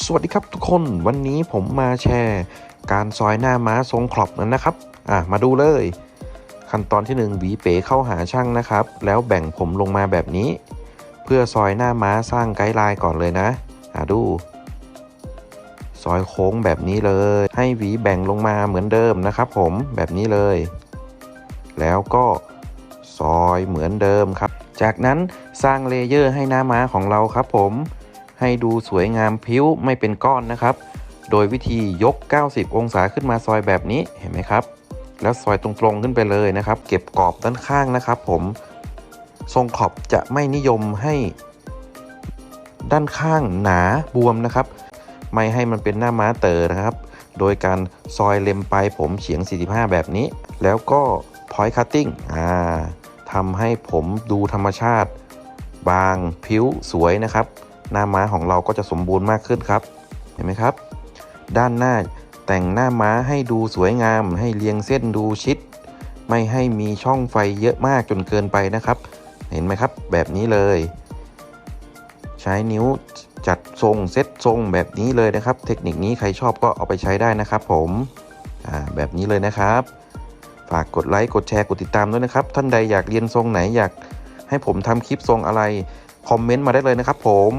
สวัสดีครับทุกคนวันนี้ผมมาแชร์การซอยหน้าม้าทรงครอบนั้นนะครับ อะมาดูเลย ขั้นตอนที่1หวีเป๋เข้าหาช่างนะครับ แล้วแบ่งผมลงมาแบบนี้ เพื่อซอยหน้าม้าสร้างไกด์ไลน์ก่อนเลยนะ อะดู ซอยโค้งแบบนี้เลย ให้หวีแบ่งลงมาเหมือนเดิมนะครับ ผมแบบนี้เลย แล้วก็ซอยเหมือนเดิมครับ จากนั้นสร้างเลเยอร์ให้หน้าม้าของเราครับผม ให้ดูสวยงามพิ้วไม่เป็นก้อนนะครับ โดยวิธียก 90 องศาขึ้นมาซอยแบบนี้เห็นไหมครับ แล้วซอยตรงๆขึ้นไปเลยนะครับ เก็บกรอบด้านข้างนะครับ ผมทรงขอบจะไม่นิยมให้ด้านข้างหนาบวมนะครับ ไม่ให้มันเป็นหน้าม้าเต๋อนะครับ โดยการซอยเล็มปลายผมเฉียง 45 แบบนี้ แล้วก็ point cutting อ่าทำให้ผมดูธรรมชาติ บางผิวสวยนะครับ หน้าม้าของเราก็จะสมบูรณ์มากขึ้นครับ เห็นไหมครับ ด้านหน้าแต่งหน้าม้าให้ดูสวยงาม ให้เรียงเส้นดูชิด ไม่ให้มีช่องไฟเยอะมากจนเกินไปนะครับ เห็นไหมครับ แบบนี้เลย ใช้นิ้วจัดทรงเซตทรงแบบนี้เลยนะครับ เทคนิคนี้ใครชอบก็เอาไปใช้ได้นะครับผมอ่าแบบนี้เลยนะครับ ฝากกดไลค์กดแชร์กดติดตามด้วยนะครับ ท่านใดอยากเรียนทรงไหนอยากให้ผมทำคลิปทรงอะไร คอมเมนต์มาได้เลยนะครับผม